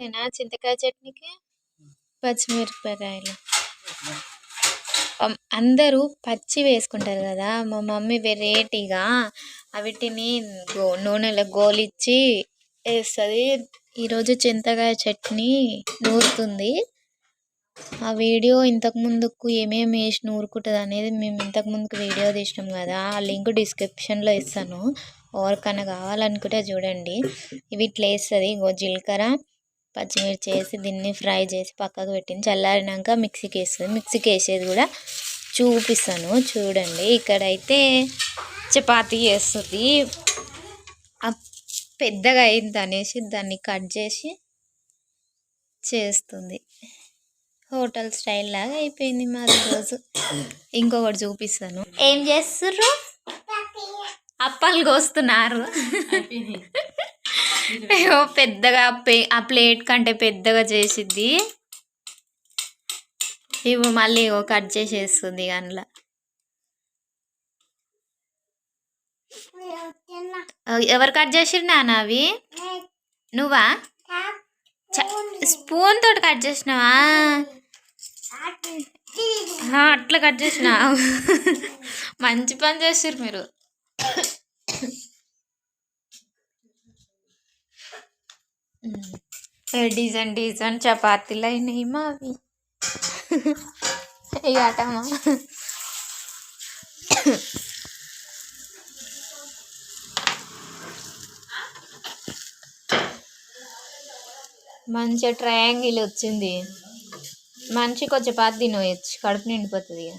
నేనా? చింతకాయ చట్నీకి? పచ్చిమిరపకాయలు. అందరూ పచ్చి వేసుకుంటారు కదా మా మమ్మీ వెరైటీగా వీటిని గో నూనెలో గోలిచ్చి వేస్తుంది. ఈరోజు చింతకాయ చట్నీ నూరుతుంది. ఆ వీడియో ఇంతకు ముందుకు ఏమేమి వేసి నూరుకుంటుంది అనేది మేము ఇంతకు ముందుకు వీడియో తీసినాం కదా ఆ లింక్ డిస్క్రిప్షన్లో ఇస్తాను. ఎవరికైనా కావాలనుకుంటే చూడండి. ఇవి ఇట్లా వేస్తుంది గో జీలకర్ర పచ్చిమిర్చి వేసి దీన్ని ఫ్రై చేసి పక్కకు పెట్టింది. చల్లారినాక మిక్సీకి వేస్తుంది. మిక్సీకి వేసేది కూడా చూపిస్తాను. చూడండి. ఇక్కడైతే చపాతీ వేస్తుంది పెద్దగా అయింది అనేసి దాన్ని కట్ చేసి చేస్తుంది. హోటల్ స్టైల్ లాగా అయిపోయింది మాది రోజు. ఇంకొకటి చూపిస్తాను. ఏం చేస్తుర్రు? అప్పాలు కోస్తున్నారు. పెద్దగా పే- ఆ ప్లేట్ కంటే పెద్దగా చేసిద్ది. ఇవి మళ్ళీ కట్ చేసేస్తుంది అందులో. ఎవరు కట్ చేసిరు నాన్న అవి? నువ్వా? స్పూన్ తోటి కట్ చేసినావా? అట్లా కట్ చేసినా మంచి పని చేసిర్రు మీరు. డిజైన్ డిజైన్ చపాతీలు అయినాయి మా అవి ఇక అటమ్మా మంచిగా ట్రయాంగిల్ వచ్చింది మనిషి కొంచెం పాత తినవచ్చు కడుపు నిండిపోతుంది ఇక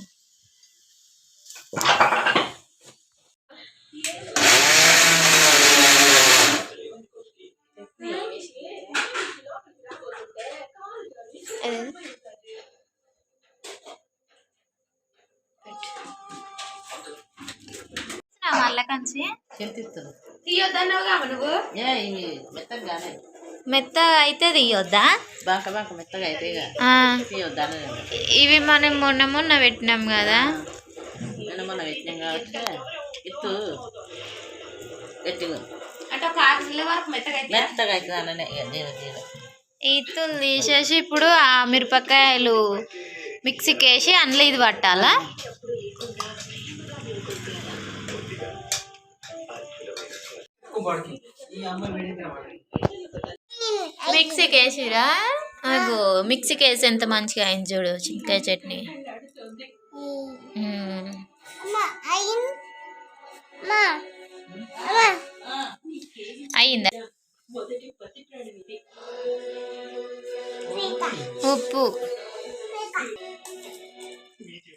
ఏ ఇవి మెత్తగా అయితే తీయొద్దా? బాక బాక మెత్తగా అయితే ఇక ఆ, తీయొద్దాను ఇవి మనం మొన్న మొన్న పెట్టినాం కదా. నేను మొన్న పెట్టినాం కాబట్టి ఇత్తు గట్టిగా అంటే ఒక ఆరు కిలో వరకు మెత్తగా మెత్తగా అవుతుంది అన్ననే ఇక జీవ జీవ. ఈతులు తీసేసి ఇప్పుడు ఆ మిరపకాయలు మిక్సీకి వేసి అందులో ఇది పట్టాలా? మిక్సీకి వేసిరా అగో మిక్సీకి వేసి ఎంత మంచిగా అయింది చూడు చింతకాయ చట్నీ. ఉప్పు.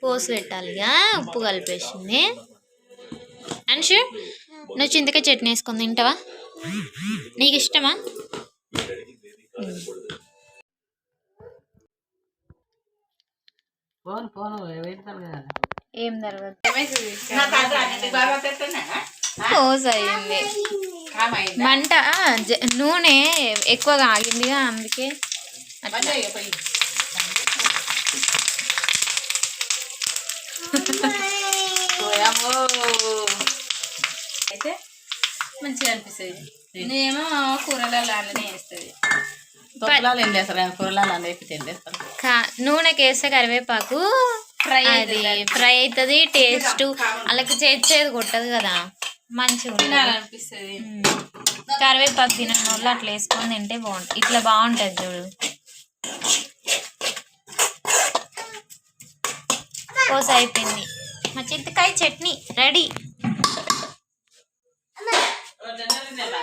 పోసి పెట్టాలిగా ఉప్పు కలిపేసింది. అంశు నువ్వు చింతకాయ చట్నీ వేసుకొని తింటావా? నీకు ఇష్టమా ఏం జరగదు అయింది మంట జ- నూనె ఎక్కువగా ఆగిందిగా అందుకే. అయితే మంచిగా అనిపిస్తుంది నేనేమో కూరలలో వేస్తుంది తొక్కలాలు ఏం కూరలాలు అన్నీ ఏం నూనెకి వేస్తే కరివేపాకు ఫ్రై అది ఫ్రై అవుతుంది టేస్ట్ అలాగే చేసేది కొట్టదు కదా మంచిగా తినాలనిపిస్తుంది. కరివేపాకు తినని వాళ్ళు అట్లా వేసుకొని తింటే బాగుంటుంది ఇట్లా బాగుంటుంది చూడు కోస అయిపోయింది. మా చింతకాయ చట్నీ రెడీ.